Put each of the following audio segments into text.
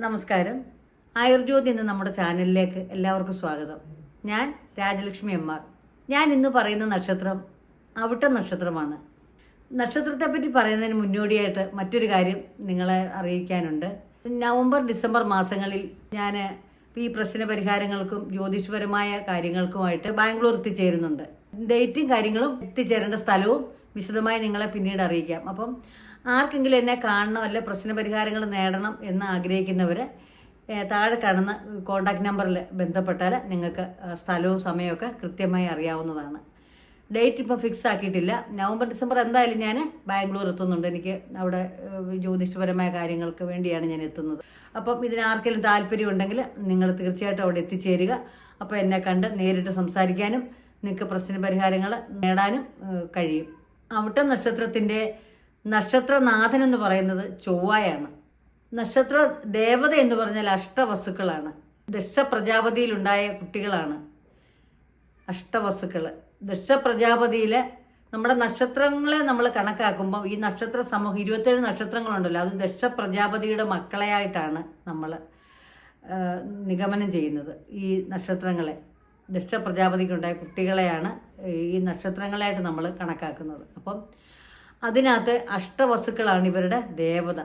നമസ്കാരം. ആയുർജ്യോതി എന്ന നമ്മുടെ ചാനലിലേക്ക് എല്ലാവർക്കും സ്വാഗതം. ഞാൻ രാജലക്ഷ്മി എം ആർ. ഞാൻ ഇന്ന് പറയുന്ന നക്ഷത്രം അവിട്ട നക്ഷത്രമാണ്. നക്ഷത്രത്തെപ്പറ്റി പറയുന്നതിന് മുന്നോടിയായിട്ട് മറ്റൊരു കാര്യം നിങ്ങളെ അറിയിക്കാനുണ്ട്. നവംബർ ഡിസംബർ മാസങ്ങളിൽ ഞാൻ ഈ പ്രശ്ന പരിഹാരങ്ങൾക്കും ജ്യോതിഷപരമായ കാര്യങ്ങൾക്കുമായിട്ട് ബാംഗ്ലൂർ എത്തിച്ചേരുന്നുണ്ട്. ഡേറ്റും കാര്യങ്ങളും എത്തിച്ചേരേണ്ട സ്ഥലവും വിശദമായി നിങ്ങളെ പിന്നീട് അറിയിക്കാം. അപ്പം ആർക്കെങ്കിലും എന്നെ കാണണം അല്ലെ പ്രശ്ന പരിഹാരങ്ങൾ നേടണം എന്ന് ആഗ്രഹിക്കുന്നവർ താഴെ കാണുന്ന കോൺടാക്റ്റ് നമ്പറിൽ ബന്ധപ്പെട്ടാൽ നിങ്ങൾക്ക് സ്ഥലവും സമയമൊക്കെ കൃത്യമായി അറിയാവുന്നതാണ്. ഡേറ്റ് ഇപ്പോൾ ഫിക്സ് ആക്കിയിട്ടില്ല. നവംബർ ഡിസംബർ എന്തായാലും ഞാൻ ബാംഗ്ലൂർ എത്തുന്നുണ്ട്. എനിക്ക് അവിടെ ജ്യോതിഷപരമായ കാര്യങ്ങൾക്ക് വേണ്ടിയാണ് ഞാൻ എത്തുന്നത്. അപ്പം ഇതിന് ആർക്കെങ്കിലും താല്പര്യമുണ്ടെങ്കിൽ നിങ്ങൾ തീർച്ചയായിട്ടും അവിടെ എത്തിച്ചേരുക. അപ്പോൾ എന്നെ കണ്ട് നേരിട്ട് സംസാരിക്കാനും നിങ്ങൾക്ക് പ്രശ്ന പരിഹാരങ്ങൾ നേടാനും കഴിയും. അവിട്ട നക്ഷത്രത്തിന്റെ നക്ഷത്രനാഥൻ എന്ന് പറയുന്നത് ചൊവ്വായാണ്. നക്ഷത്ര ദേവത എന്ന് പറഞ്ഞാൽ അഷ്ടവസ്തുക്കളാണ്. പ്രജാപതിയിലുണ്ടായ കുട്ടികളാണ് അഷ്ടവസ്തുക്കൾ ദക്ഷ പ്രജാപതിയിലെ നമ്മുടെ നക്ഷത്രങ്ങളെ നമ്മൾ കണക്കാക്കുമ്പോൾ ഈ നക്ഷത്ര സമൂഹം ഇരുപത്തേഴ് നക്ഷത്രങ്ങളുണ്ടല്ലോ അത് ദക്ഷ പ്രജാപതിയുടെ മക്കളെയായിട്ടാണ് നമ്മൾ നിഗമനം ചെയ്യുന്നത് ഈ നക്ഷത്രങ്ങളെ. ദക്ഷപ്രജാപതിക്കുണ്ടായ കുട്ടികളെയാണ് ഈ നക്ഷത്രങ്ങളായിട്ട് നമ്മൾ കണക്കാക്കുന്നത്. അപ്പം അതിനകത്ത് അഷ്ടവസ്തുക്കളാണ് ഇവരുടെ ദേവത.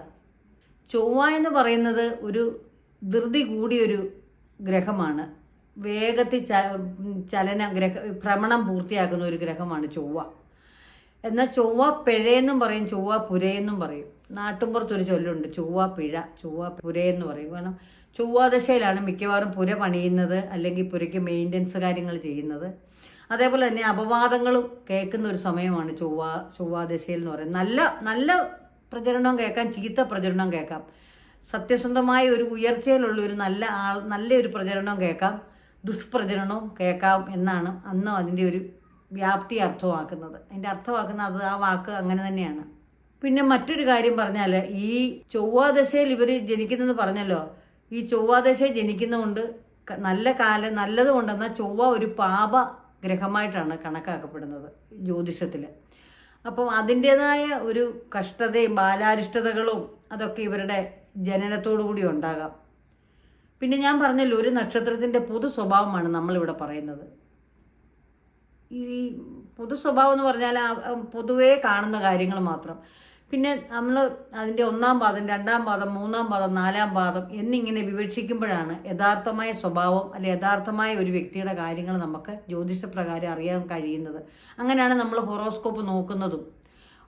ചൊവ്വ എന്ന് പറയുന്നത് ഒരു ധൃതി കൂടിയൊരു ഗ്രഹമാണ്. വേഗത്തിൽ ച ചലന ഗ്രഹ ഭ്രമണം പൂർത്തിയാക്കുന്ന ഒരു ഗ്രഹമാണ് ചൊവ്വ. എന്നാൽ ചൊവ്വ പിഴയെന്നും പറയും ചൊവ്വ പുരയെന്നും പറയും. നാട്ടുമ്പുറത്തൊരു ചൊല്ലുണ്ട് ചൊവ്വ പിഴ ചൊവ്വ പുരയെന്ന് പറയും. കാരണം ചൊവ്വാദശയിലാണ് മിക്കവാറും പുര പണിയുന്നത് അല്ലെങ്കിൽ പുരയ്ക്ക് മെയിന്റനൻസ് കാര്യങ്ങൾ ചെയ്യുന്നത്. അതേപോലെ തന്നെ അപവാദങ്ങളും കേൾക്കുന്ന ഒരു സമയമാണ് ചൊവ്വ ചൊവ്വാദശയിൽ എന്ന് പറയുന്നത്. നല്ല നല്ല പ്രചരണം കേൾക്കാം ചീത്ത പ്രചരണം കേൾക്കാം. സത്യസന്ധമായ ഒരു ഉയർച്ചയിലുള്ള ഒരു നല്ല ആൾ നല്ലൊരു പ്രചരണം കേൾക്കാം ദുഷ്പ്രചരണവും കേൾക്കാം എന്നാണ് അന്ന് അതിന്റെ ഒരു വ്യാപ്തി അർത്ഥമാക്കുന്നത്. അതിന്റെ അർത്ഥമാക്കുന്നത് അത് ആ വാക്ക് അങ്ങനെ തന്നെയാണ്. പിന്നെ മറ്റൊരു കാര്യം പറഞ്ഞാൽ ഈ ചൊവ്വാദശയിൽ ഇവർ ജനിക്കുന്നതെന്ന് പറഞ്ഞല്ലോ. ഈ ചൊവ്വാദശയിൽ ജനിക്കുന്നതുകൊണ്ട് നല്ല കാലം നല്ലതുകൊണ്ടെന്നാൽ ചൊവ്വ ഒരു പാപ ഗ്രഹമായിട്ടാണ് കണക്കാക്കപ്പെടുന്നത് ജ്യോതിഷത്തിൽ അപ്പം അതിന്റേതായ ഒരു കഷ്ടതയും ബാലാരിഷ്ടതകളും അതൊക്കെ ഇവരുടെ ജനനത്തോടു കൂടി ഉണ്ടാകാം. പിന്നെ ഞാൻ പറഞ്ഞല്ലോ ഒരു നക്ഷത്രത്തിന്റെ പൊതു സ്വഭാവമാണ് നമ്മളിവിടെ പറയുന്നത്. ഈ പൊതു സ്വഭാവം എന്ന് പറഞ്ഞാൽ പൊതുവേ കാണുന്ന കാര്യങ്ങൾ മാത്രം. പിന്നെ നമ്മൾ അതിന്റെ ഒന്നാം പാദം രണ്ടാം പാദം മൂന്നാം പാദം നാലാം പാദം എന്നിങ്ങനെ വിവക്ഷിക്കുമ്പോഴാണ് യഥാർത്ഥമായ സ്വഭാവം അല്ലെ യഥാർത്ഥമായ ഒരു വ്യക്തിയുടെ കാര്യങ്ങൾ നമുക്ക് ജ്യോതിഷപ്രകാരം അറിയാൻ കഴിയുന്നത്. അങ്ങനെയാണ് നമ്മൾ ഹൊറോസ്കോപ്പ് നോക്കുന്നതും.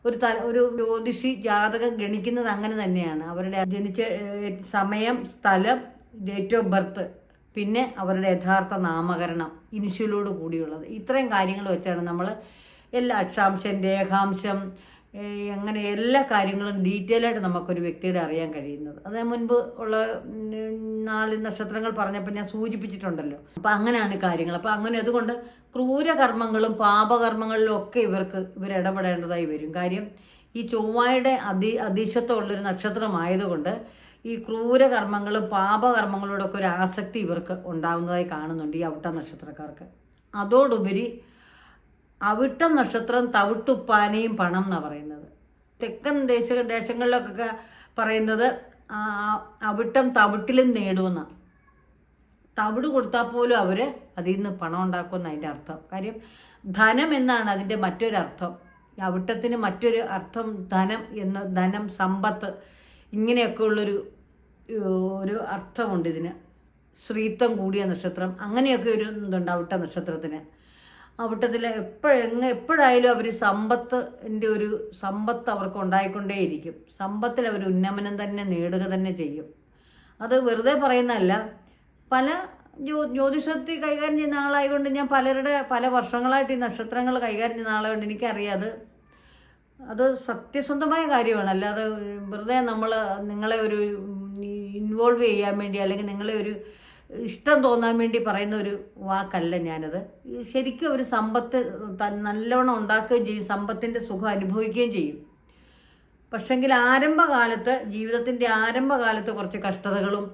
ഒരു തല ഒരു ജ്യോതിഷി ജാതകം ഗണിക്കുന്നത് അങ്ങനെ തന്നെയാണ്. അവരുടെ ജനിച്ച സമയം സ്ഥലം ഡേറ്റ് ഓഫ് ബർത്ത് പിന്നെ അവരുടെ യഥാർത്ഥ നാമകരണം ഇനിഷ്യലോട് കൂടിയുള്ളത്. ഇത്രയും കാര്യങ്ങൾ വെച്ചാണ് നമ്മൾ എല്ലാ അക്ഷാംശം രേഖാംശം അങ്ങനെ എല്ലാ കാര്യങ്ങളും ഡീറ്റെയിൽ ആയിട്ട് നമുക്കൊരു വ്യക്തിയുടെ അറിയാൻ കഴിയുന്നത്. അത് മുൻപ് ഉള്ള നാല് നക്ഷത്രങ്ങൾ പറഞ്ഞപ്പോൾ ഞാൻ സൂചിപ്പിച്ചിട്ടുണ്ടല്ലോ. അപ്പം അങ്ങനെയാണ് കാര്യങ്ങൾ. അപ്പം അങ്ങനെ അതുകൊണ്ട് ക്രൂരകർമ്മങ്ങളും പാപകർമ്മങ്ങളിലും ഒക്കെ ഇവർക്ക് ഇവർ ഇടപെടേണ്ടതായി വരും. കാര്യം ഈ ചൊവ്വായുടെ അതി അതിശത്വമുള്ളൊരു നക്ഷത്രമായതുകൊണ്ട് ഈ ക്രൂരകർമ്മങ്ങളും പാപകർമ്മങ്ങളോടൊക്കെ ഒരു ആസക്തി ഇവർക്ക് ഉണ്ടാകുന്നതായി കാണുന്നുണ്ട് ഈ ഔട്ട നക്ഷത്രക്കാർക്ക്. അതോടുപരി അവിട്ടം നക്ഷത്രം തവിട്ടുപ്പാനയും പണം എന്നാണ് പറയുന്നത്. തെക്കൻ ദേശ ദേശങ്ങളിലൊക്കെ പറയുന്നത് അവിട്ടം തവിട്ടിലും നേടുമെന്നാണ് തവിട് കൊടുത്താൽ പോലും അവർ അതിൽ നിന്ന് പണം ഉണ്ടാക്കുമെന്ന് അതിന്റെ അർത്ഥം. കാര്യം ധനം എന്നാണ് അതിന്റെ മറ്റൊരു അർത്ഥം. ഈ അവിട്ടത്തിന് മറ്റൊരു അർത്ഥം ധനം എന്ന ധനം സമ്പത്ത് ഇങ്ങനെയൊക്കെ ഉള്ളൊരു ഒരു അർത്ഥമുണ്ട് ഇതിന് ശ്രീത്വം കൂടിയ നക്ഷത്രം അങ്ങനെയൊക്കെ ഒരു ഇതുണ്ട് അവിട്ട നക്ഷത്രത്തിന്. അവിട്ടത്തിൽ എപ്പോഴെങ്ങ എപ്പോഴായാലും അവർ സമ്പത്തിന്റെ ഒരു സമ്പത്ത് അവർക്ക് ഉണ്ടായിക്കൊണ്ടേയിരിക്കും. സമ്പത്തിൽ അവർ ഉന്നമനം തന്നെ നേടുക തന്നെ ചെയ്യും. അത് വെറുതെ പറയുന്നതല്ല. പല ജ്യോ ജ്യോതിഷത്തിൽ കൈകാര്യം ചെയ്യുന്ന ആളായതുകൊണ്ട് ഞാൻ പലരുടെ പല വർഷങ്ങളായിട്ട് ഈ നക്ഷത്രങ്ങൾ കൈകാര്യം ചെയ്യുന്ന ആളായതുകൊണ്ട് എനിക്കറിയാം അത്. അത് സത്യസന്ധമായ കാര്യമാണ്. അല്ലാതെ വെറുതെ നമ്മൾ നിങ്ങളെ ഒരു ഇൻവോൾവ് ചെയ്യാൻ വേണ്ടി അല്ലെങ്കിൽ നിങ്ങളെ ഒരു ഇഷ്ടം തോന്നാൻ വേണ്ടി പറയുന്ന ഒരു വാക്കല്ല ഞാനത്. ശരിക്കും ഒരു സമ്പത്ത് നല്ലവണ്ണം ഉണ്ടാക്കുകയും ചെയ്യും സമ്പത്തിന്റെ സുഖം അനുഭവിക്കുകയും ചെയ്യും. പക്ഷെങ്കിൽ ആരംഭകാലത്ത് ജീവിതത്തിന്റെ ആരംഭകാലത്ത് കുറച്ച് കഷ്ടതകളും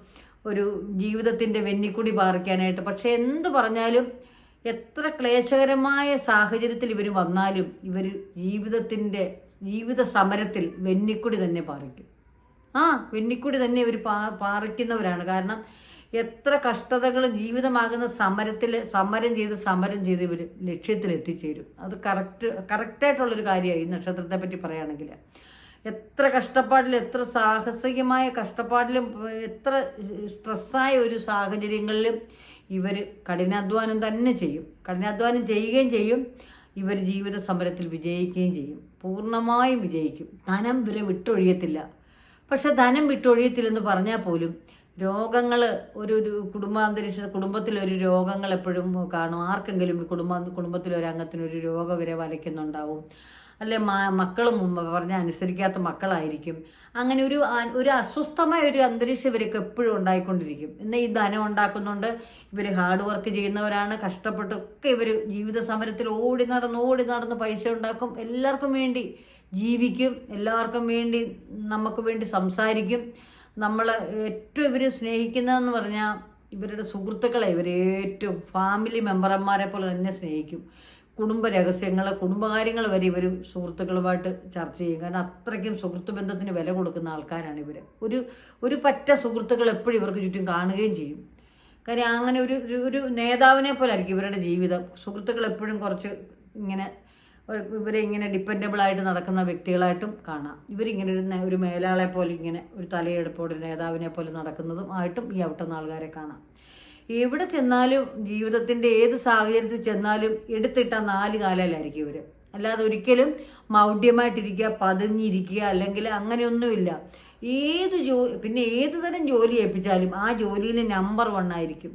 ഒരു ജീവിതത്തിന്റെ വെന്നിക്കുടി പാറിക്കാനായിട്ട്. പക്ഷേ എന്തു പറഞ്ഞാലും എത്ര ക്ലേശകരമായ സാഹചര്യത്തിൽ ഇവർ വന്നാലും ഇവർ ജീവിതത്തിന്റെ ജീവിത സമരത്തിൽ വെന്നിക്കുടി തന്നെ പാറിക്കും. ആ വെന്നിക്കുടി തന്നെ ഇവർ പാ പാറിക്കുന്നവരാണ്. കാരണം എത്ര കഷ്ടതകളും ജീവിതമാകുന്ന സമരത്തിൽ സമരം ചെയ്ത് സമരം ചെയ്ത് ഇവർ ലക്ഷ്യത്തിൽ എത്തിച്ചേരും അത് കറക്റ്റ് കറക്റ്റായിട്ടുള്ളൊരു കാര്യമായി നക്ഷത്രത്തെ പറ്റി പറയുകയാണെങ്കിൽ എത്ര കഷ്ടപ്പാടിലും എത്ര സാഹസികമായ കഷ്ടപ്പാടിലും എത്ര സ്ട്രെസ്സായ ഒരു സാഹചര്യങ്ങളിലും ഇവർ കഠിനാധ്വാനം തന്നെ ചെയ്യും. കഠിനാധ്വാനം ചെയ്യുകയും ചെയ്യും. ഇവർ ജീവിത സമരത്തിൽ വിജയിക്കുകയും ചെയ്യും. പൂർണമായും വിജയിക്കും. ധനം ഇവരെ വിട്ടൊഴിയത്തില്ല. പക്ഷെ ധനം വിട്ടൊഴിയത്തില്ലെന്ന് പറഞ്ഞാൽ പോലും രോഗങ്ങൾ ഒരു ഒരു കുടുംബാന്തരീക്ഷ കുടുംബത്തിലൊരു രോഗങ്ങൾ എപ്പോഴും കാണും. ആർക്കെങ്കിലും കുടുംബ കുടുംബത്തിലൊരു അംഗത്തിന് ഒരു രോഗം വരെ വലയ്ക്കുന്നുണ്ടാവും അല്ലെ മക്കളും പറഞ്ഞ അനുസരിക്കാത്ത മക്കളായിരിക്കും. അങ്ങനെ ഒരു ഒരു അസ്വസ്ഥമായ ഒരു അന്തരീക്ഷം ഇവർക്ക് എപ്പോഴും ഉണ്ടായിക്കൊണ്ടിരിക്കും. എന്നാൽ ഈ ധനം ഉണ്ടാക്കുന്നുണ്ട് ഇവർ ഹാർഡ് വർക്ക് ചെയ്യുന്നവരാണ് കഷ്ടപ്പെട്ടൊക്കെ ഇവർ ജീവിത സമരത്തിൽ ഓടി നടന്ന് ഓടി നടന്ന് പൈസ ഉണ്ടാക്കും. എല്ലാവർക്കും വേണ്ടി ജീവിക്കും എല്ലാവർക്കും വേണ്ടി നമുക്ക് വേണ്ടി സംസാരിക്കും. നമ്മൾ ഏറ്റവും ഇവർ സ്നേഹിക്കുന്നതെന്ന് പറഞ്ഞാൽ ഇവരുടെ സുഹൃത്തുക്കളെ ഇവർ ഏറ്റവും ഫാമിലി മെമ്പർമാരെ പോലെ തന്നെ സ്നേഹിക്കും. കുടുംബ രഹസ്യങ്ങൾ കുടുംബകാര്യങ്ങൾ വരെ ഇവർ സുഹൃത്തുക്കളുമായിട്ട് ചർച്ച ചെയ്യും. കാരണം അത്രയ്ക്കും സുഹൃത്ത് ബന്ധത്തിന് വില കൊടുക്കുന്ന ആൾക്കാരാണ് ഇവർ ഒരു ഒരു പറ്റ സുഹൃത്തുക്കൾ എപ്പോഴും ഇവർക്ക് ചുറ്റും കാണുകയും ചെയ്യും. കാര്യം അങ്ങനെ ഒരു ഒരു- നേതാവിനെ പോലെ ആയിരിക്കും ഇവരുടെ ജീവിതം. സുഹൃത്തുക്കൾ എപ്പോഴും കുറച്ച് ഇങ്ങനെ ഇവരെ ഇങ്ങനെ ഡിപ്പെൻഡബിൾ ആയിട്ട് നടക്കുന്ന വ്യക്തികളായിട്ടും കാണാം. ഇവരിങ്ങനെ ഒരു ഒരു മേലാളെ പോലെ ഇങ്ങനെ ഒരു തലയെടുപ്പോടെ നേതാവിനെ പോലെ നടക്കുന്നതും ആയിട്ടും ഈ അവിട്ടുന്ന ആൾക്കാരെ കാണാം. എവിടെ ചെന്നാലും ജീവിതത്തിന്റെ ഏത് സാഹചര്യത്തിൽ ചെന്നാലും എടുത്തിട്ട നാല് കാലയിലായിരിക്കും ഇവർ അല്ലാതെ ഒരിക്കലും മൗഢ്യമായിട്ടിരിക്കുക പതിഞ്ഞിരിക്കുക അല്ലെങ്കിൽ അങ്ങനെയൊന്നുമില്ല. ഏത് ജോ പിന്നെ ഏത് തരം ജോലി ഏൽപ്പിച്ചാലും ആ ജോലിയിൽ നമ്പർ വൺ ആയിരിക്കും.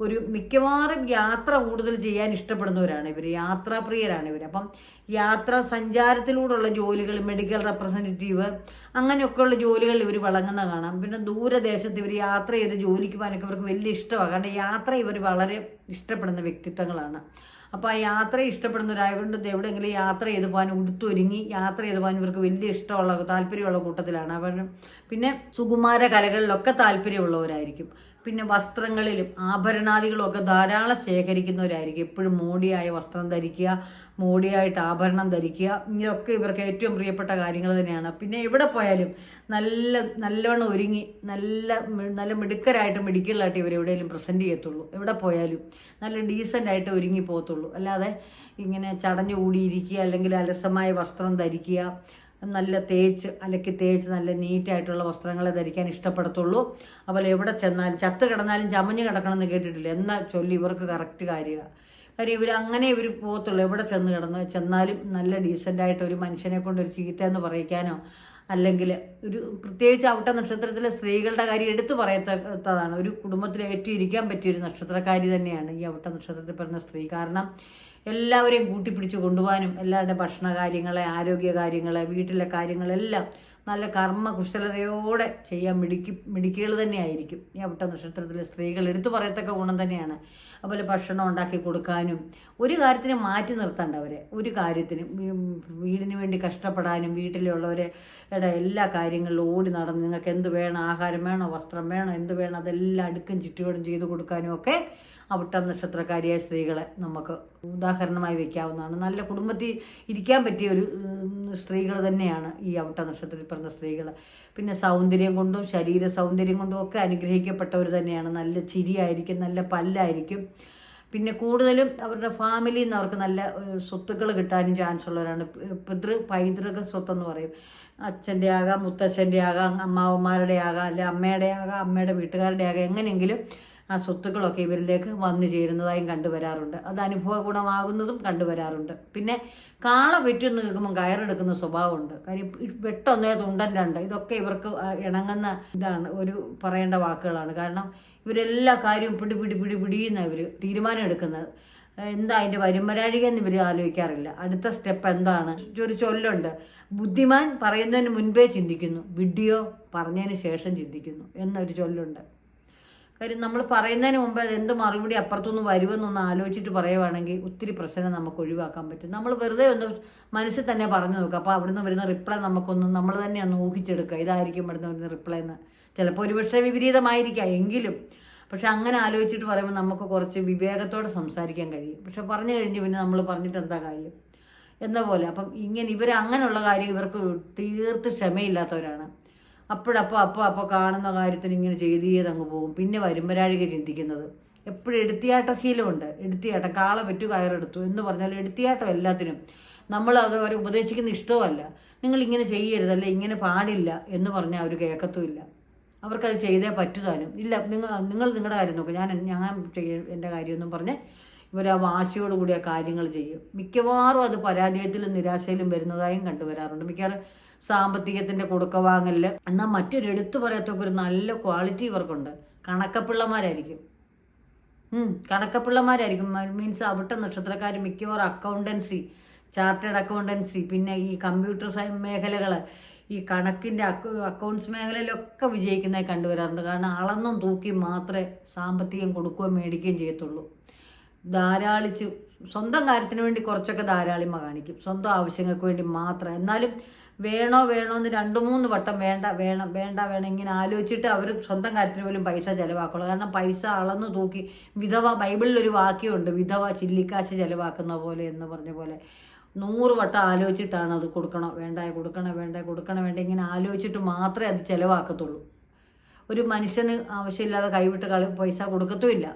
ഒരു മിക്കവാറും യാത്ര കൂടുതൽ ചെയ്യാൻ ഇഷ്ടപ്പെടുന്നവരാണ് ഇവർ യാത്രാപ്രിയരാണ് ഇവർ അപ്പം യാത്ര സഞ്ചാരത്തിലൂടെയുള്ള ജോലികൾ മെഡിക്കൽ റെപ്രസെന്റേറ്റീവ് അങ്ങനെയൊക്കെയുള്ള ജോലികൾ ഇവർ വളങ്ങുന്ന കാണാം. പിന്നെ ദൂരദേശത്ത് ഇവർ യാത്ര ചെയ്ത് ജോലിക്ക് പോകാനൊക്കെ ഇവർക്ക് വലിയ ഇഷ്ടമാണ്. കാരണം യാത്ര ഇവർ വളരെ ഇഷ്ടപ്പെടുന്ന വ്യക്തിത്വങ്ങളാണ്. അപ്പോൾ ആ യാത്ര ഇഷ്ടപ്പെടുന്ന ഒരായതുകൊണ്ട് എവിടെയെങ്കിലും യാത്ര ചെയ്ത് പോകാൻ ഉടുത്തൊരുങ്ങി യാത്ര ചെയ്ത് പോകാൻ ഇവർക്ക് വലിയ ഇഷ്ടമുള്ള താല്പര്യമുള്ള കൂട്ടത്തിലാണ്. അവർ പിന്നെ സുകുമാര കലകളിലൊക്കെ താല്പര്യമുള്ളവരായിരിക്കും. പിന്നെ വസ്ത്രങ്ങളിലും ആഭരണാദികളും ഒക്കെ ധാരാളം ശേഖരിക്കുന്നവരായിരിക്കും. എപ്പോഴും മോടിയായ വസ്ത്രം ധരിക്കുക മോടിയായിട്ട് ആഭരണം ധരിക്കുക ഇതൊക്കെ ഇവർക്ക് ഏറ്റവും പ്രിയപ്പെട്ട കാര്യങ്ങൾ തന്നെയാണ്. പിന്നെ എവിടെ പോയാലും നല്ല നല്ലവണ്ണം ഒരുങ്ങി നല്ല നല്ല മിടുക്കരായിട്ട് മെഡിക്കലായിട്ട് ഇവർ എവിടെയെങ്കിലും പ്രസന്റ് ചെയ്യത്തുള്ളൂ. എവിടെ പോയാലും നല്ല ഡീസന്റ് ആയിട്ട് ഒരുങ്ങി പോകത്തുള്ളൂ. അല്ലാതെ ഇങ്ങനെ ചടഞ്ഞു കൂടിയിരിക്കുക അല്ലെങ്കിൽ അലസമായ വസ്ത്രം ധരിക്കുക നല്ല തേച്ച് അലക്കി തേച്ച് നല്ല നീറ്റായിട്ടുള്ള വസ്ത്രങ്ങളെ ധരിക്കാൻ ഇഷ്ടപ്പെടത്തുള്ളൂ. അതുപോലെ എവിടെ ചെന്നാലും ചത്ത് കിടന്നാലും ചമഞ്ഞ് കിടക്കണം എന്ന് കേട്ടിട്ടില്ല? എന്നാൽ ചൊല്ലി ഇവർക്ക് കറക്റ്റ് കാര്യമാണ് കാര്യം ഇവർ അങ്ങനെ ഇവർ പോകത്തുള്ളൂ. എവിടെ ചെന്ന് കിടന്ന് ചെന്നാലും നല്ല ഡീസന്റായിട്ട് ഒരു മനുഷ്യനെ കൊണ്ട് ഒരു ചീത്ത എന്ന് പറയിക്കാനോ അല്ലെങ്കിൽ ഒരു പ്രത്യേകിച്ച് ഔട്ട നക്ഷത്രത്തിലെ സ്ത്രീകളുടെ കാര്യം എടുത്തു പറയത്തതാണ് ഒരു കുടുംബത്തിൽ ഏറ്റവും ഇരിക്കാൻ പറ്റിയ ഒരു നക്ഷത്രക്കാരി തന്നെയാണ് ഈ ഔട്ട നക്ഷത്രത്തിൽ പറഞ്ഞ സ്ത്രീ. കാരണം എല്ലാവരെയും കൂട്ടിപ്പിടിച്ച് കൊണ്ടുപോകാനും എല്ലാവരുടെ ഭക്ഷണ കാര്യങ്ങളെ ആരോഗ്യ കാര്യങ്ങളെ വീട്ടിലെ കാര്യങ്ങളെല്ലാം നല്ല കർമ്മ കുശലതയോടെ ചെയ്യാൻ മിടുക്കി മിടുക്കികൾ തന്നെയായിരിക്കും. ഈ അവിട്ട നക്ഷത്രത്തിലെ സ്ത്രീകൾ എടുത്തു പറയത്തക്ക ഗുണം തന്നെയാണ്. അതുപോലെ ഭക്ഷണം ഉണ്ടാക്കി കൊടുക്കാനും ഒരു കാര്യത്തിന് മാറ്റി നിർത്തണ്ട അവരെ. ഒരു കാര്യത്തിനും വീടിന് വേണ്ടി കഷ്ടപ്പെടാനും വീട്ടിലുള്ളവരുടെ എല്ലാ കാര്യങ്ങളിലും ഓടി നടന്ന് നിങ്ങൾക്ക് എന്ത് വേണം? ആഹാരം വേണോ? വസ്ത്രം വേണോ? എന്ത് വേണം? അതെല്ലാം അടുക്കും ചുറ്റുപാടും ചെയ്തു കൊടുക്കാനും ഒക്കെ അവിട്ടം നക്ഷത്രക്കാരിയായ സ്ത്രീകളെ നമുക്ക് ഉദാഹരണമായി വയ്ക്കാവുന്നതാണ് നല്ല കുടുംബത്തിൽ ഇരിക്കാൻ പറ്റിയ ഒരു സ്ത്രീകൾ തന്നെയാണ് ഈ ഔട്ട നക്ഷത്രത്തിൽ പിറന്ന സ്ത്രീകൾ പിന്നെ സൗന്ദര്യം കൊണ്ടും ശരീര സൗന്ദര്യം കൊണ്ടും ഒക്കെ അനുഗ്രഹിക്കപ്പെട്ടവർ തന്നെയാണ്. നല്ല ചിരിയായിരിക്കും നല്ല പല്ലായിരിക്കും. പിന്നെ കൂടുതലും അവരുടെ ഫാമിലിയിൽ നിന്ന് അവർക്ക് നല്ല സ്വത്തുക്കൾ കിട്ടാനും ചാൻസ് ഉള്ളവരാണ്. പിതൃ പൈതൃക സ്വത്തെന്ന് പറയും. അച്ഛന്റെ ആകാം മുത്തച്ഛന്റെ ആകാം അമ്മാവന്മാരുടെ ആകാം അല്ലെ അമ്മയുടെ ആകാം അമ്മയുടെ വീട്ടുകാരുടെ ആകാം എങ്ങനെയെങ്കിലും ആ സ്വത്തുക്കളൊക്കെ ഇവരിലേക്ക് വന്നു ചേരുന്നതായും കണ്ടുവരാറുണ്ട്. അത് അനുഭവ ഗുണമാകുന്നതും കണ്ടുവരാറുണ്ട്. പിന്നെ കാള പെറ്റെന്ന് നിൽക്കുമ്പോൾ കയറെടുക്കുന്ന സ്വഭാവമുണ്ട്. കാര്യം വെട്ടൊന്നേ തുണ്ടൻ രണ്ട്. ഇതൊക്കെ ഇവർക്ക് ഇണങ്ങുന്ന ഇതാണ്. ഒരു പറയേണ്ട വാക്കുകളാണ്. കാരണം ഇവരെല്ലാ കാര്യവും പിടി പിടി പിടി പിടിയുന്ന ഇവർ തീരുമാനം എടുക്കുന്നത് എന്താ അതിന്റെ വരുമരാഴിക എന്ന് ഇവർ ആലോചിക്കാറില്ല. അടുത്ത സ്റ്റെപ്പ് എന്താണ്? ഒരു ചൊല്ലുണ്ട്. ബുദ്ധിമാൻ പറയുന്നതിന് മുൻപേ ചിന്തിക്കുന്നു. വിഡിയോ പറഞ്ഞതിന് ശേഷം ചിന്തിക്കുന്നു എന്നൊരു ചൊല്ലുണ്ട്. കാര്യം നമ്മൾ പറയുന്നതിന് മുമ്പ് അത് എന്ത് മറുപടി അപ്പുറത്തുനിന്ന് വരുമെന്നൊന്ന് ആലോചിച്ചിട്ട് പറയുവാണെങ്കിൽ ഒത്തിരി പ്രശ്നം നമുക്ക് ഒഴിവാക്കാൻ പറ്റും. നമ്മൾ വെറുതെ ഒന്ന് മനസ്സിൽ തന്നെ പറഞ്ഞു നോക്കുക. അപ്പോൾ അവിടുന്ന് വരുന്ന റിപ്ലൈ നമുക്കൊന്ന് നമ്മൾ തന്നെ ഒന്ന് ഊഹിച്ചെടുക്കുക. ഇതായിരിക്കും ഇവിടുന്ന് വരുന്ന റിപ്ലൈ എന്ന്. ചിലപ്പോൾ ഒരുപക്ഷെ വിപരീതമായിരിക്കാം എങ്കിലും. പക്ഷെ അങ്ങനെ ആലോചിച്ചിട്ട് പറയുമ്പോൾ നമുക്ക് കുറച്ച് വിവേകത്തോടെ സംസാരിക്കാൻ കഴിയും. പക്ഷെ പറഞ്ഞു കഴിഞ്ഞ് പിന്നെ നമ്മൾ പറഞ്ഞിട്ട് എന്താ കാര്യം? എന്ന പോലെ. അപ്പം ഇങ്ങനെ ഇവർ അങ്ങനെയുള്ള കാര്യം ഇവർക്ക് തീർത്ത് ക്ഷമയില്ലാത്തവരാണ്. അപ്പോഴപ്പോൾ അപ്പോൾ അപ്പോൾ കാണുന്ന കാര്യത്തിന് ഇങ്ങനെ ചെയ്ത് ചെയ്ത് അങ്ങ് പോകും. പിന്നെ വരുമ്പരാഴിക ചിന്തിക്കുന്നത്. എപ്പോഴും എടുത്തിയാട്ട ശീലമുണ്ട്. എടുത്തിയാട്ടം കാള പെറ്റു കയറെടുത്തു എന്ന് പറഞ്ഞാൽ എടുത്തിയാട്ടം എല്ലാത്തിനും. നമ്മൾ അത് അവർ ഉപദേശിക്കുന്ന ഇഷ്ടവുമല്ല. നിങ്ങൾ ഇങ്ങനെ ചെയ്യരുത് അല്ലെ ഇങ്ങനെ പാടില്ല എന്ന് പറഞ്ഞാൽ അവർ കേൾക്കത്തുമില്ല. അവർക്കത് ചെയ്തേ പറ്റുതാനും. ഇല്ല നിങ്ങൾ നിങ്ങൾ നിങ്ങളുടെ കാര്യം നോക്കുക ഞാൻ ഞാൻ ചെയ്യ എന്റെ കാര്യമൊന്നും പറഞ്ഞ് ഇവർ ആ വാശിയോടുകൂടി ആ കാര്യങ്ങൾ ചെയ്യും. മിക്കവാറും അത് പരാജയത്തിലും നിരാശയിലും വരുന്നതായും കണ്ടുവരാറുണ്ട്. മിക്കവാറും സാമ്പത്തികത്തിന്റെ കൊടുക്ക വാങ്ങലിൽ എന്നാൽ മറ്റൊരു എടുത്തു പറയത്തൊക്കെ ഒരു നല്ല ക്വാളിറ്റി ഇവർക്കുണ്ട്. കണക്കപ്പിള്ളമാരായിരിക്കും. കണക്കപ്പിള്ളമാരായിരിക്കും. മീൻസ് അവിട്ട നക്ഷത്രക്കാർ മിക്കവാറും അക്കൗണ്ടൻസി ചാർട്ടേഡ് അക്കൗണ്ടൻസി പിന്നെ ഈ കമ്പ്യൂട്ടർ മേഖലകൾ ഈ കണക്കിന്റെ അക്കൗണ്ട്സ് മേഖലയിലൊക്കെ വിജയിക്കുന്നതായി കണ്ടുവരാറുണ്ട്. കാരണം അളന്നും തൂക്കി മാത്രമേ സാമ്പത്തികം കൊടുക്കുകയും മേടിക്കുകയും ചെയ്യത്തുള്ളൂ. ധാരാളിച്ച് സ്വന്തം കാര്യത്തിന് വേണ്ടി കുറച്ചൊക്കെ ധാരാളിമ കാണിക്കും. സ്വന്തം ആവശ്യങ്ങൾക്ക് വേണ്ടി മാത്രം. എന്നാലും വേണോ വേണോ എന്ന് രണ്ട് മൂന്ന് വട്ടം വേണ്ട വേണം വേണ്ട വേണം. ഇങ്ങനെ ആലോചിച്ചിട്ട് അവർ സ്വന്തം കാര്യത്തിന് പോലും പൈസ ചിലവാക്കുള്ളൂ. കാരണം പൈസ അളന്നു തൂക്കി വിധവ ബൈബിളിൽ ഒരു വാക്യമുണ്ട് വിധവ ചില്ലിക്കാശ് ചിലവാക്കുന്ന പോലെ എന്ന് പറഞ്ഞ പോലെ. നൂറ് വട്ടം ആലോചിച്ചിട്ടാണ് അത് കൊടുക്കണോ വേണ്ട കൊടുക്കണം വേണ്ട കൊടുക്കണം വേണ്ട ഇങ്ങനെ ആലോചിച്ചിട്ട് മാത്രമേ അത് ചിലവാക്കത്തുള്ളൂ. ഒരു മനുഷ്യന് ആവശ്യമില്ലാതെ കൈവിട്ട് കളി പൈസ കൊടുക്കത്തുമില്ല.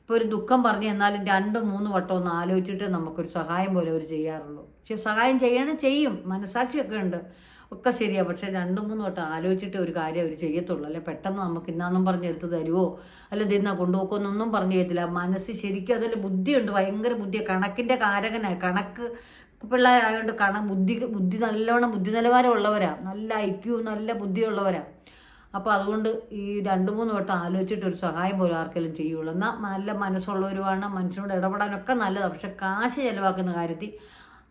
ഇപ്പോൾ ഒരു ദുഃഖം പറഞ്ഞു എന്നാലും രണ്ട് മൂന്ന് വട്ടം ഒന്ന് ആലോചിച്ചിട്ട് നമുക്കൊരു സഹായം പോലെ അവർ ചെയ്യാറുള്ളൂ. പക്ഷെ സഹായം ചെയ്യണം ചെയ്യും. മനസാക്ഷിയൊക്കെ ഉണ്ട്. ഒക്കെ ശരിയാണ് പക്ഷേ രണ്ട് മൂന്ന് വട്ടം ആലോചിച്ചിട്ട് ഒരു കാര്യം അവർ ചെയ്യത്തുള്ളൂ. അല്ലെ പെട്ടെന്ന് നമുക്ക് ഇന്നാന്നും പറഞ്ഞ് എടുത്ത് തരുമോ അല്ല ഇതിന്നാ കൊണ്ടുപോക്കുമെന്നൊന്നും പറഞ്ഞു ചെയ്യത്തില്ല. മനസ്സ് ശരിക്കും അതിൽ ബുദ്ധിയുണ്ട്. ഭയങ്കര ബുദ്ധി കണക്കിന്റെ കാരകനായ കണക്ക് പിള്ളേരായതുകൊണ്ട് കണ ബുദ്ധി ബുദ്ധി നല്ലവണ്ണം ബുദ്ധി നിലവാരം ഉള്ളവരാ. നല്ല ഐക്യു നല്ല ബുദ്ധിയുള്ളവരാ. അപ്പോൾ അതുകൊണ്ട് ഈ രണ്ട് മൂന്ന് വട്ടം ആലോചിച്ചിട്ട് ഒരു സഹായം പോലും ആർക്കെങ്കിലും ചെയ്യുള്ളൂ. എന്നാൽ നല്ല മനസ്സുള്ളവരുമാണ്. മനുഷ്യനോട് ഇടപെടാനൊക്കെ നല്ലതാണ് പക്ഷെ കാശ് ചിലവാക്കുന്ന കാര്യത്തിൽ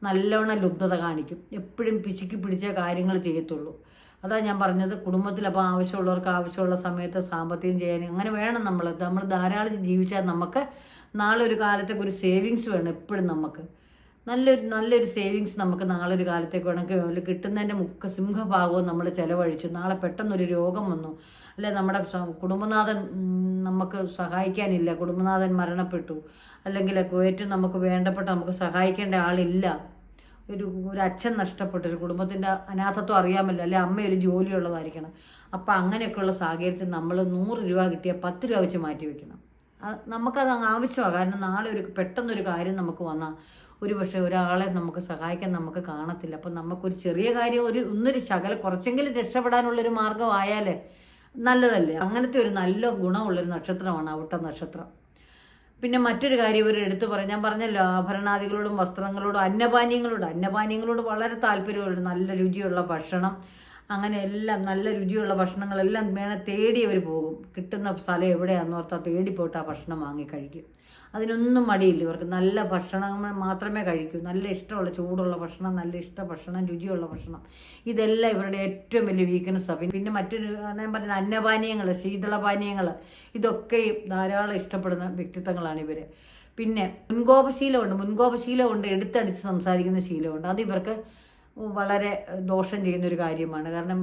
നല്ലവണ്ണം ലുബ്ധത കാണിക്കും. എപ്പോഴും പിശുക്കി പിടിച്ച കാര്യങ്ങൾ ചെയ്യത്തുള്ളൂ. അതാ ഞാൻ പറഞ്ഞത്. കുടുംബത്തിൽ അപ്പോൾ ആവശ്യമുള്ളവർക്ക് ആവശ്യമുള്ള സമയത്ത് സാമ്പത്തികം ചെയ്യാൻ അങ്ങനെ വേണം നമ്മൾ നമ്മൾ ധാരാളം ജീവിച്ചാൽ നമുക്ക് നാളെ ഒരു കാലത്തേക്ക് ഒരു സേവിങ്സ് വേണം എപ്പോഴും നമുക്ക്. നല്ലൊരു നല്ലൊരു സേവിങ്സ് നമുക്ക് നാളെ ഒരു കാലത്തേക്ക് വേണമെങ്കിൽ കിട്ടുന്നതിന്റെ മുക്ക സിംഹഭാഗവും നമ്മൾ ചിലവഴിച്ചു. നാളെ പെട്ടെന്നൊരു രോഗം വന്നു. അല്ലെ നമ്മുടെ കുടുംബനാഥൻ നമുക്ക് സഹായിക്കാനില്ല. കുടുംബനാഥൻ മരണപ്പെട്ടു. അല്ലെങ്കിൽ ഏറ്റവും നമുക്ക് വേണ്ടപ്പെട്ട നമുക്ക് സഹായിക്കേണ്ട ആളില്ല. ഒരു ഒരു അച്ഛൻ നഷ്ടപ്പെട്ട ഒരു കുടുംബത്തിന്റെ അനാഥത്വം അറിയാമല്ലോ അല്ലെ? അമ്മ ഒരു ജോലിയുള്ളതായിരിക്കണം. അപ്പം അങ്ങനെയൊക്കെയുള്ള സാഹചര്യത്തിൽ നമ്മൾ നൂറ് രൂപ കിട്ടിയാൽ പത്ത് രൂപ വെച്ച് മാറ്റി വെക്കണം. നമുക്കത് ആവശ്യമാണ് കാരണം നാളെ ഒരു പെട്ടെന്നൊരു കാര്യം നമുക്ക് വന്നാൽ ഒരു പക്ഷേ ഒരാളെ നമുക്ക് സഹായിക്കാൻ നമുക്ക് കാണത്തില്ല. അപ്പം നമുക്കൊരു ചെറിയ കാര്യം ഒരു ഒന്നൊരു ശകല കുറച്ചെങ്കിലും രക്ഷപ്പെടാനുള്ളൊരു മാർഗമായാലേ നല്ലതല്ലേ? അങ്ങനത്തെ ഒരു നല്ല ഗുണമുള്ളൊരു നക്ഷത്രമാണ് അവിട്ട നക്ഷത്രം. പിന്നെ മറ്റൊരു കാര്യം ഇവർ എടുത്തു പറയാം ഞാൻ പറഞ്ഞല്ലോ ആഭരണാദികളോടും വസ്ത്രങ്ങളോടും അന്നപാനീയങ്ങളോടും അന്നപാനീയങ്ങളോട് വളരെ താല്പര്യമുണ്ട് നല്ല രുചിയുള്ള ഭക്ഷണം. അങ്ങനെ എല്ലാം നല്ല രുചിയുള്ള ഭക്ഷണങ്ങളെല്ലാം വേണേൽ തേടി അവർ പോകും. കിട്ടുന്ന സ്ഥലം എവിടെയാണെന്ന് ഓർത്താൽ തേടി പോയിട്ട് ആ ഭക്ഷണം വാങ്ങി കഴിക്കും. അതിനൊന്നും മടിയില്ല. ഇവർക്ക് നല്ല ഭക്ഷണം മാത്രമേ കഴിക്കൂ. നല്ല ഇഷ്ടമുള്ള ചൂടുള്ള ഭക്ഷണം നല്ല ഇഷ്ട ഭക്ഷണം രുചിയുള്ള ഭക്ഷണം. ഇതെല്ലാം ഇവരുടെ ഏറ്റവും വലിയ വീക്ക്നെസ്സാണ് പിന്നെ മറ്റൊരു ഞാൻ പറഞ്ഞ അന്നപാനീയങ്ങൾ ശീതളപാനീയങ്ങൾ ഇതൊക്കെയും ധാരാളം ഇഷ്ടപ്പെടുന്ന വ്യക്തിത്വങ്ങളാണ് ഇവർ പിന്നെ മുൻകോപശീലമുണ്ട്. മുൻകോപശീലമുണ്ട്. എടുത്തടിച്ച് സംസാരിക്കുന്ന ശീലമുണ്ട്. അത് ഇവർക്ക് വളരെ ദോഷം ചെയ്യുന്ന ഒരു കാര്യമാണ്. കാരണം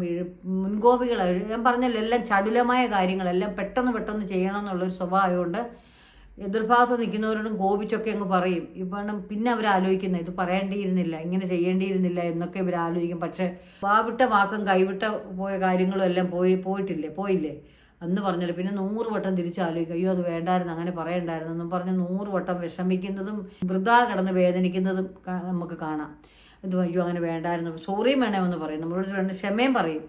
മുൻകോപികൾ ഞാൻ പറഞ്ഞല്ലോ എല്ലാം ചടുലമായ കാര്യങ്ങളെല്ലാം പെട്ടെന്ന് പെട്ടെന്ന് ചെയ്യണം എന്നുള്ളൊരു സ്വഭാവമായതുകൊണ്ട് എതിർഭാഗത്ത് നിൽക്കുന്നവരോടും കോപിച്ചൊക്കെ അങ്ങ് പറയും. ഇപ്പം പിന്നെ അവർ ആലോചിക്കുന്നത് ഇത് പറയേണ്ടിയിരുന്നില്ല ഇങ്ങനെ ചെയ്യേണ്ടിയിരുന്നില്ല എന്നൊക്കെ ഇവർ ആലോചിക്കും. പക്ഷേ വാവിട്ട വാക്കും കൈവിട്ട പോയ കാര്യങ്ങളും എല്ലാം പോയി പോയിട്ടില്ലേ? പോയില്ലേ? അന്ന് പറഞ്ഞല്ലോ പിന്നെ നൂറ് വട്ടം തിരിച്ചാലോചിക്കും. അയ്യോ അത് വേണ്ടായിരുന്നു അങ്ങനെ പറയണ്ടായിരുന്നു എന്നും പറഞ്ഞ് നൂറ് വട്ടം വിഷമിക്കുന്നതും വൃതാ കിടന്ന് വേദനിക്കുന്നതും നമുക്ക് കാണാം. ഇത് അയ്യോ അങ്ങനെ വേണ്ടായിരുന്നു. സോറിയും വേണമെന്ന് പറയും. നമ്മളോട് ക്ഷമയും പറയും.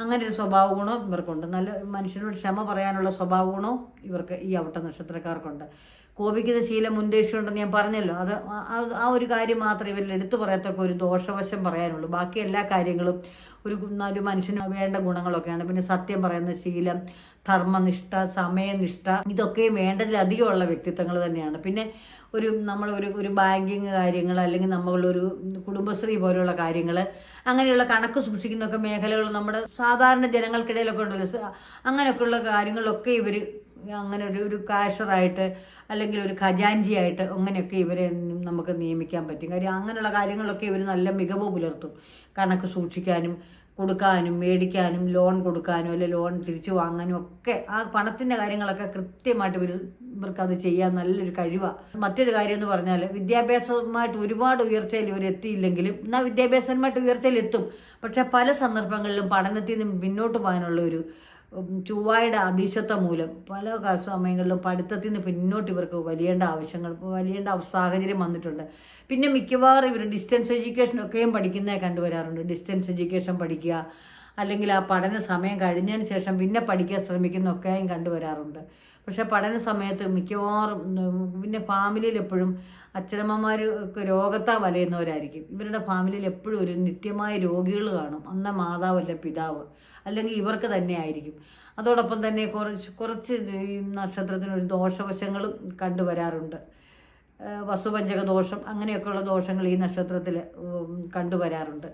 അങ്ങനെ ഒരു സ്വഭാവ ഗുണവും ഇവർക്കുണ്ട്. നല്ല മനുഷ്യനോട് ക്ഷമ പറയാനുള്ള സ്വഭാവ ഗുണവും ഇവർക്ക് ഈ അവട്ട നക്ഷത്രക്കാർക്കുണ്ട്. കോപിക്കുന്ന ശീലം ഉണ്ടെന്ന് ഞാൻ പറഞ്ഞല്ലോ. അത് ആ- ഒരു കാര്യം മാത്രമേ ഇവരിൽ എടുത്തു പറയത്തക്ക ഒരു ദോഷവശം പറയാനുള്ളൂ. ബാക്കി എല്ലാ കാര്യങ്ങളും ഒരു ഒരു മനുഷ്യന് വേണ്ട ഗുണങ്ങളൊക്കെയാണ്. പിന്നെ സത്യം പറയുന്ന ശീലം ധർമ്മനിഷ്ഠ സമയനിഷ്ഠ ഇതൊക്കെയും വേണ്ടതിലധികമുള്ള വ്യക്തിത്വങ്ങൾ തന്നെയാണ്. പിന്നെ ഒരു നമ്മൾ ഒരു ഒരു ബാങ്കിങ് കാര്യങ്ങൾ അല്ലെങ്കിൽ നമ്മളൊരു കുടുംബശ്രീ പോലെയുള്ള കാര്യങ്ങൾ അങ്ങനെയുള്ള കണക്ക് സൂക്ഷിക്കുന്നൊക്കെ മേഖലകൾ നമ്മുടെ സാധാരണ ജനങ്ങൾക്കിടയിലൊക്കെ ഉണ്ടല്ലോ. അങ്ങനെയൊക്കെയുള്ള കാര്യങ്ങളിലൊക്കെ ഇവർ അങ്ങനെ ഒരു ഒരു കാഷറായിട്ട് അല്ലെങ്കിൽ ഒരു ഖജാൻജിയായിട്ട് അങ്ങനെയൊക്കെ ഇവരെ നമുക്ക് നിയമിക്കാൻ പറ്റും. കാര്യം അങ്ങനെയുള്ള കാര്യങ്ങളൊക്കെ ഇവർ നല്ല മികവ് പുലർത്തും. കണക്ക് സൂക്ഷിക്കാനും കൊടുക്കാനും മേടിക്കാനും ലോൺ കൊടുക്കാനും അല്ലെങ്കിൽ ലോൺ തിരിച്ചു വാങ്ങാനും ഒക്കെ ആ പണത്തിന്റെ കാര്യങ്ങളൊക്കെ കൃത്യമായിട്ട് ഇവർ ഇവർക്ക് അത് ചെയ്യാൻ നല്ലൊരു കഴിവാണ് മറ്റൊരു കാര്യം എന്ന് പറഞ്ഞാൽ വിദ്യാഭ്യാസമായിട്ട് ഒരുപാട് ഉയർച്ചയിൽ ഇവർ എത്തിയില്ലെങ്കിലും എന്നാൽ വിദ്യാഭ്യാസപരമായിട്ട് ഉയർച്ചയിൽ എത്തും. പക്ഷെ പല സന്ദർഭങ്ങളിലും പഠനത്തിൽ നിന്ന് പിന്നോട്ട് പോകാനുള്ള ഒരു ചൊവ്വായുടെ അതീശത്വം മൂലം പല സമയങ്ങളിലും പഠിത്തത്തിൽ നിന്ന് പിന്നോട്ട് ഇവർക്ക് വലിയേണ്ട ആവശ്യങ്ങൾ വലിയേണ്ട സാഹചര്യം വന്നിട്ടുണ്ട്. പിന്നെ മിക്കവാറും ഇവർ ഡിസ്റ്റൻസ് എഡ്യൂക്കേഷൻ ഒക്കെയും പഠിക്കുന്നതായി കണ്ടുവരാറുണ്ട്. ഡിസ്റ്റൻസ് എഡ്യൂക്കേഷൻ പഠിക്കുക അല്ലെങ്കിൽ ആ പഠന സമയം കഴിഞ്ഞതിന് ശേഷം പിന്നെ പഠിക്കാൻ ശ്രമിക്കുന്നൊക്കെയും കണ്ടുവരാറുണ്ട്. പക്ഷെ പഠന സമയത്ത് മിക്കവാറും പിന്നെ ഫാമിലിയിൽ എപ്പോഴും അച്ഛനമ്മമാർ ഒക്കെ രോഗത്താ വലയുന്നവരായിരിക്കും. ഇവരുടെ ഫാമിലിയിൽ എപ്പോഴും ഒരു നിത്യമായ രോഗികൾ കാണും. അന്ന മാതാവല്ല പിതാവ്. അല്ലെങ്കിൽ ഇവർക്ക് തന്നെ ആയിരിക്കും. അതോടൊപ്പം തന്നെ കുറച്ച് കുറച്ച് ഈ നക്ഷത്രത്തിനൊരു ദോഷവശങ്ങളും കണ്ടുവരാറുണ്ട് വസുപഞ്ചക ദോഷം അങ്ങനെയൊക്കെയുള്ള ദോഷങ്ങൾ ഈ നക്ഷത്രത്തിൽ കണ്ടുവരാറുണ്ട്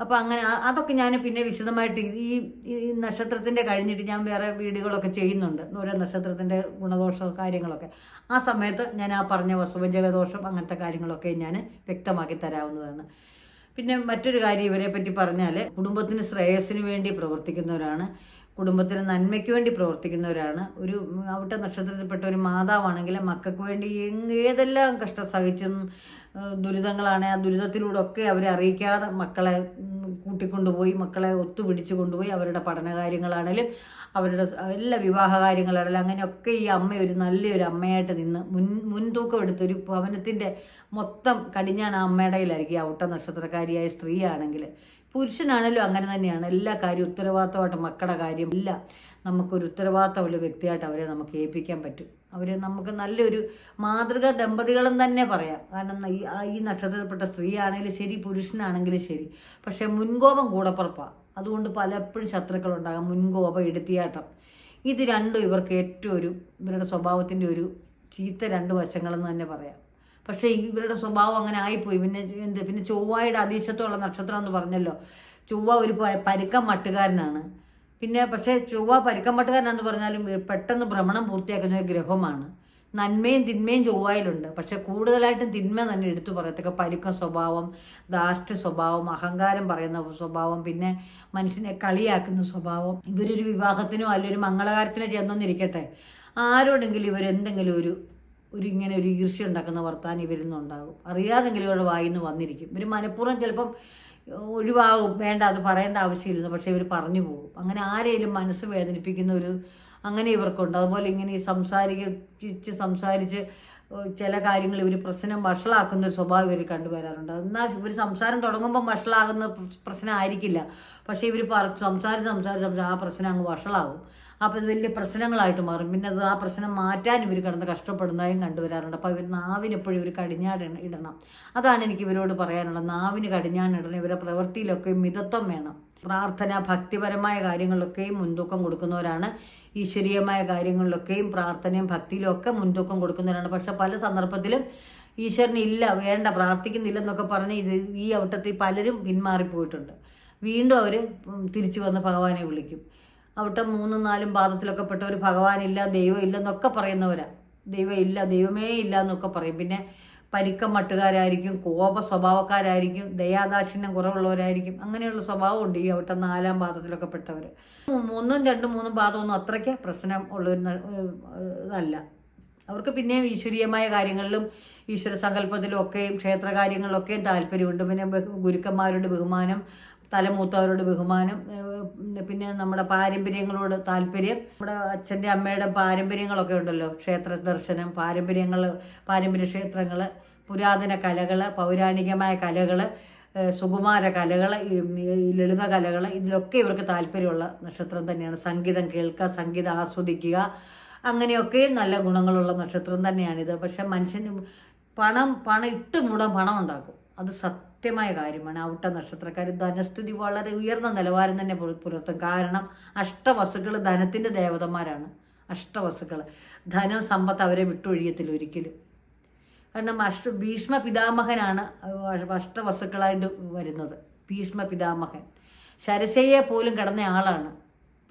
അപ്പോൾ അങ്ങനെ അതൊക്കെ ഞാൻ പിന്നെ വിശദമായിട്ട് ഈ ഈ നക്ഷത്രത്തിന്റെ കഴിഞ്ഞിട്ട് ഞാൻ വേറെ വീഡിയോകളൊക്കെ ചെയ്യുന്നുണ്ട്. ഓരോ നക്ഷത്രത്തിന്റെ ഗുണദോഷ കാര്യങ്ങളൊക്കെ. ആ സമയത്ത് ഞാൻ ആ പറഞ്ഞ വസുവഞ്ചകദോഷം അങ്ങനത്തെ കാര്യങ്ങളൊക്കെ ഞാൻ വ്യക്തമാക്കി തരാവുന്നതാണ്. പിന്നെ മറ്റൊരു കാര്യം ഇവരെ പറ്റി പറഞ്ഞാൽ കുടുംബത്തിന് ശ്രേയസ്സിന് വേണ്ടി പ്രവർത്തിക്കുന്നവരാണ്. കുടുംബത്തിന് നന്മയ്ക്ക് വേണ്ടി പ്രവർത്തിക്കുന്നവരാണ്. ഒരു അവിട്ട നക്ഷത്രത്തിൽപ്പെട്ട ഒരു മാതാവാണെങ്കിൽ മക്കൾക്ക് വേണ്ടി ഏതെല്ലാം കഷ്ടം സഹിച്ചും ദുരിതങ്ങളാണ്. ആ ദുരിതത്തിലൂടെ ഒക്കെ അവരെ അറിയിക്കാതെ മക്കളെ കൂട്ടിക്കൊണ്ടുപോയി മക്കളെ ഒത്തുപിടിച്ച് കൊണ്ടുപോയി അവരുടെ പഠനകാര്യങ്ങളാണേലും അവരുടെ എല്ലാ വിവാഹ കാര്യങ്ങളാണേലും അങ്ങനെയൊക്കെ ഈ അമ്മ ഒരു നല്ലൊരു അമ്മയായിട്ട് നിന്ന് മുൻ മുൻതൂക്കം എടുത്തൊരു ഭവനത്തിന്റെ മൊത്തം കടിഞ്ഞാണ് ആ അമ്മയുടെ കയ്യിലായിരിക്കും ഈ ഔട്ട നക്ഷത്രക്കാരിയായ സ്ത്രീയാണെങ്കിൽ. പുരുഷനാണെങ്കിലും അങ്ങനെ തന്നെയാണ്. എല്ലാ കാര്യവും ഉത്തരവാദിത്തമായിട്ട് മക്കളുടെ കാര്യം ഇല്ല നമുക്കൊരു ഉത്തരവാദിത്തമുള്ള വ്യക്തിയായിട്ട് അവരെ നമുക്ക് ഏൽപ്പിക്കാൻ പറ്റും. അവരെ നമുക്ക് നല്ലൊരു മാതൃക ദമ്പതികളും തന്നെ പറയാം. കാരണം ഈ ഈ നക്ഷത്രത്തിൽപ്പെട്ട സ്ത്രീ ആണെങ്കിലും ശരി പുരുഷനാണെങ്കിലും ശരി. പക്ഷേ മുൻകോപം കൂടപ്പുറപ്പാണ് അതുകൊണ്ട് പലപ്പോഴും ശത്രുക്കളുണ്ടാകാം. മുൻകോപം എടുത്തിയാട്ടം ഇത് രണ്ടും ഇവർക്ക് ഏറ്റവും ഒരു ഇവരുടെ സ്വഭാവത്തിന്റെ ഒരു ചീത്ത രണ്ട് വശങ്ങളെന്ന് തന്നെ പറയാം. പക്ഷേ ഇവരുടെ സ്വഭാവം അങ്ങനെ ആയിപ്പോയി. പിന്നെ എന്ത്? പിന്നെ ചൊവ്വയുടെ അതീശത്തുള്ള നക്ഷത്രം എന്ന് പറഞ്ഞല്ലോ. ചൊവ്വ ഒരു പരുക്കം മട്ടുകാരനാണ്. പിന്നെ പക്ഷേ ചൊവ്വ പരിക്കമ്പട്ടുകാരനാന്ന് പറഞ്ഞാലും പെട്ടെന്ന് ഭ്രമണം പൂർത്തിയാക്കുന്ന ഒരു ഗ്രഹമാണ്. നന്മയും തിന്മയും ചൊവ്വായിലുണ്ട്. പക്ഷെ കൂടുതലായിട്ടും തിന്മ തന്നെ എടുത്തു പറയത്തക്ക പരുക്ക സ്വഭാവം ദാഷ്ട സ്വഭാവം അഹങ്കാരം പറയുന്ന സ്വഭാവം പിന്നെ മനുഷ്യനെ കളിയാക്കുന്ന സ്വഭാവം. ഇവരൊരു വിവാഹത്തിനോ അല്ലെങ്കിൽ ഒരു മംഗളകാരത്തിനോ ചെന്നെന്നിരിക്കട്ടെ. ആരോടെങ്കിലും ഇവരെന്തെങ്കിലും ഒരു ഒരു ഇങ്ങനെ ഒരു ഈർഷ്യ ഉണ്ടാക്കുന്ന വർത്താനം ഇവരിൽ നിന്നുണ്ടാകും. അറിയാതെങ്കിലും ഇവരുടെ വായിന്ന് വന്നിരിക്കും. ഇവർ മനഃപൂർവം ചിലപ്പം ഒഴിവാകും. വേണ്ട അത് പറയേണ്ട ആവശ്യമില്ലെന്ന് പക്ഷേ ഇവർ പറഞ്ഞു പോകും. അങ്ങനെ ആരെയും മനസ്സ് വേദനിപ്പിക്കുന്ന ഒരു അങ്ങനെ ഇവർക്കുണ്ട്. അതുപോലെ ഇങ്ങനെ സംസാരിച്ച് സംസാരിച്ച് ചില കാര്യങ്ങൾ ഇവർ പ്രശ്നം വഷളാക്കുന്ന ഒരു സ്വഭാവം ഇവർ കണ്ടുവരാറുണ്ട്. എന്നാൽ ഇവർ സംസാരം തുടങ്ങുമ്പോൾ വഷളാകുന്ന പ്രശ്നം ആയിരിക്കില്ല. പക്ഷേ ഇവർ സംസാരിച്ച് സംസാരിച്ച് സംസാരിച്ച് ആ പ്രശ്നം അങ്ങ് വഷളാകും. അപ്പോൾ ഇത് വലിയ പ്രശ്നങ്ങളായിട്ട് മാറും. പിന്നെ അത് ആ പ്രശ്നം മാറ്റാൻ ഇവർ കിടന്ന് കഷ്ടപ്പെടുന്നതായും കണ്ടുവരാറുണ്ട്. അപ്പോൾ ഇവർ നാവിന് എപ്പോഴും ഇവർ കടിഞ്ഞാട് ഇടണം. അതാണ് എനിക്ക് ഇവരോട് പറയാനുള്ളത്. നാവിന് കടിഞ്ഞാണ് ഇടണം ഇവരുടെ പ്രവൃത്തിയിലൊക്കെ മിതത്വം വേണം. പ്രാർത്ഥന ഭക്തിപരമായ കാര്യങ്ങളിലൊക്കെയും മുൻതൂക്കം കൊടുക്കുന്നവരാണ്. ഈശ്വരീയമായ കാര്യങ്ങളിലൊക്കെയും പ്രാർത്ഥനയും ഭക്തിയിലും ഒക്കെ മുൻതൂക്കം കൊടുക്കുന്നവരാണ്. പക്ഷെ പല സന്ദർഭത്തിലും ഈശ്വരന് ഇല്ല വേണ്ട പ്രാർത്ഥിക്കുന്നില്ല എന്നൊക്കെ പറഞ്ഞ് ഇത് ഈ ഔട്ടത്തിൽ പലരും പിന്മാറിപ്പോയിട്ടുണ്ട്. വീണ്ടും അവർ തിരിച്ചു വന്ന് ഭഗവാനെ വിളിക്കും. അവിടെ മൂന്നും നാലും പാദത്തിലൊക്കെ പെട്ടവർ ഭഗവാനില്ല ദൈവം ഇല്ലെന്നൊക്കെ പറയുന്നവരാ. ദൈവം ഇല്ല ദൈവമേ ഇല്ല എന്നൊക്കെ പറയും. പിന്നെ പരിക്കം മട്ടുകാരായിരിക്കും കോപ സ്വഭാവക്കാരായിരിക്കും ദയാദാക്ഷിണ്യം കുറവുള്ളവരായിരിക്കും. അങ്ങനെയുള്ള സ്വഭാവമുണ്ട് ഈ അവിടുത്തെ നാലാം പാദത്തിലൊക്കെ പെട്ടവർ മൂന്നും രണ്ടും മൂന്നും പാദമൊന്നും അത്രയ്ക്ക് പ്രശ്നം ഉള്ളൊരു ഇതല്ല. അവർക്ക് പിന്നെയും ഈശ്വരീയമായ കാര്യങ്ങളിലും ഈശ്വര സങ്കല്പത്തിലും ഒക്കെയും ക്ഷേത്രകാര്യങ്ങളിലൊക്കെയും താല്പര്യമുണ്ട്. പിന്നെ ഗുരുക്കന്മാരുടെ ബഹുമാനം തലമൂത്തവരോട് ബഹുമാനം പിന്നെ നമ്മുടെ പാരമ്പര്യങ്ങളോട് താല്പര്യം. നമ്മുടെ അച്ഛന്റെ അമ്മയുടെ പാരമ്പര്യങ്ങളൊക്കെ ഉണ്ടല്ലോ. ക്ഷേത്ര ദർശനം പാരമ്പര്യങ്ങൾ പാരമ്പര്യ ക്ഷേത്രങ്ങൾ പുരാതന കലകൾ പൗരാണികമായ കലകൾ സുകുമാര കലകൾ ലളിത കലകൾ ഇതിലൊക്കെ ഇവർക്ക് താല്പര്യമുള്ള നക്ഷത്രം തന്നെയാണ്. സംഗീതം കേൾക്കുക സംഗീതം ആസ്വദിക്കുക അങ്ങനെയൊക്കെ നല്ല ഗുണങ്ങളുള്ള നക്ഷത്രം തന്നെയാണിത്. പക്ഷെ മനുഷ്യന് പണം പണം ഇട്ട് മൂടാൻ പണം ഉണ്ടാക്കും. അത് സത്യമായ കാര്യമാണ്. ഔട്ട നക്ഷത്രക്കാർ ധനസ്ഥിതി വളരെ ഉയർന്ന നിലവാരം തന്നെ പുലർത്തും. കാരണം അഷ്ടവസുക്കൾ ധനത്തിന്റെ ദേവതന്മാരാണ്. അഷ്ടവസുക്കൾ ധനം സമ്പത്ത് അവരെ വിട്ടൊഴിയത്തില്ല ഒരിക്കലും. കാരണം അഷ്ട ഭീഷ്മ പിതാമഹനാണ് അഷ്ടവസുക്കളായിട്ട് വരുന്നത്. ഭീഷ്മ പിതാമഹൻ. ശരശയെ പോലും കിടന്ന ആളാണ്.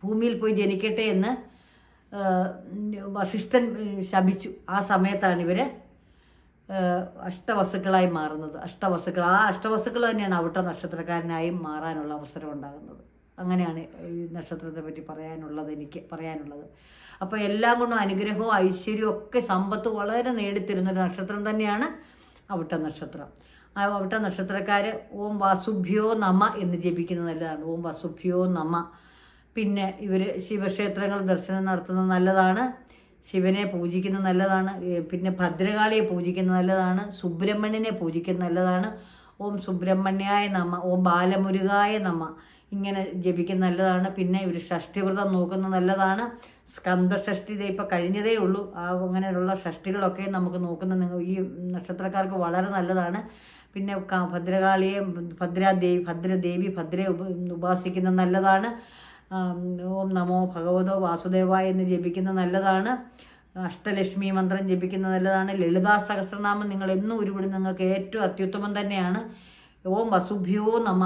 ഭൂമിയിൽ പോയി ജനിക്കട്ടെ എന്ന് വസിഷ്ഠൻ ശപിച്ചു. ആ സമയത്താണ് ഇവർ ഏഹ് അഷ്ടവസുക്കളായി മാറുന്നത്. അഷ്ടവസുക്കൾ ആ അഷ്ടവസുക്കൾ തന്നെയാണ് അവിട്ട നക്ഷത്രക്കാരനായും മാറാനുള്ള അവസരം ഉണ്ടാകുന്നത്. അങ്ങനെയാണ് ഈ നക്ഷത്രത്തെ പറ്റി പറയാനുള്ളത് എനിക്ക് പറയാനുള്ളത്. അപ്പോൾ എല്ലാം കൊണ്ടും അനുഗ്രഹവും ഐശ്വര്യവും ഒക്കെ സമ്പത്ത് വളരെ നേടിത്തരുന്നൊരു നക്ഷത്രം തന്നെയാണ് അവിട്ട നക്ഷത്രം. ആ അവിട്ട നക്ഷത്രക്കാർ ഓം വാസുഭ്യോ നമ എന്ന് ജപിക്കുന്നത് നല്ലതാണ്. ഓം വാസുഭ്യോ നമ. പിന്നെ ഇവർ ശിവക്ഷേത്രങ്ങൾ ദർശനം നടത്തുന്നത് നല്ലതാണ്. ശിവനെ പൂജിക്കുന്നത് നല്ലതാണ് പിന്നെ ഭദ്രകാളിയെ പൂജിക്കുന്നത് നല്ലതാണ് സുബ്രഹ്മണ്യനെ പൂജിക്കുന്നത് നല്ലതാണ്. ഓം സുബ്രഹ്മണ്യായ നമ ഓം ബാലമുരുകായ നമ ഇങ്ങനെ ജപിക്കുന്നത് നല്ലതാണ്. പിന്നെ ഇവർ ഷഷ്ടിവ്രതം നോക്കുന്നത് നല്ലതാണ്. സ്കന്ദഷഷ്ടി ദേ ഇപ്പം കഴിഞ്ഞതേ ഉള്ളൂ. ആ അങ്ങനെയുള്ള ഷഷ്ടികളൊക്കെ നമുക്ക് നോക്കുന്ന നിങ്ങൾ ഈ നക്ഷത്രക്കാർക്ക് വളരെ നല്ലതാണ്. പിന്നെ ഭദ്രകാളിയെ ഭദ്രാദേവി ഭദ്രദേവി ഭദ്രയെ ഉപ ഉപാസിക്കുന്നത് നല്ലതാണ്. ഓം നമോ ഭഗവതോ വാസുദേവായ എന്ന് ജപിക്കുന്നത് നല്ലതാണ്. അഷ്ടലക്ഷ്മി മന്ത്രം ജപിക്കുന്നത് നല്ലതാണ്. ലളിതാ സഹസ്രനാമം നിങ്ങൾ എന്നും ഉരുവിടി. നിങ്ങൾക്ക് ഏറ്റവും അത്യുത്തമം തന്നെയാണ്. ഓം വസുഭ്യോ നമ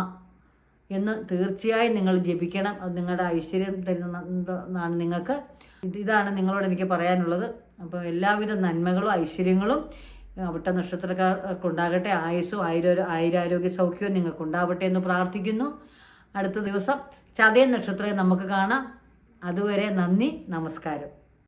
എന്ന് തീർച്ചയായും നിങ്ങൾ ജപിക്കണം. അത് നിങ്ങളുടെ ഐശ്വര്യം തരുന്നതാണ് നിങ്ങൾക്ക് ഇതാണ് നിങ്ങളോട് എനിക്ക് പറയാനുള്ളത്. അപ്പോൾ എല്ലാവിധ നന്മകളും ഐശ്വര്യങ്ങളും അവിട്ട നക്ഷത്രക്കാർക്കുണ്ടാകട്ടെ. ആയുസ്സും ആയിരോ ആയിരാരോഗ്യ സൗഖ്യവും നിങ്ങൾക്ക് ഉണ്ടാവട്ടെ എന്ന് പ്രാർത്ഥിക്കുന്നു. അടുത്ത ദിവസം ചതയ നക്ഷത്രം നമുക്ക് കാണാം. അതുവരെ നന്ദി നമസ്കാരം.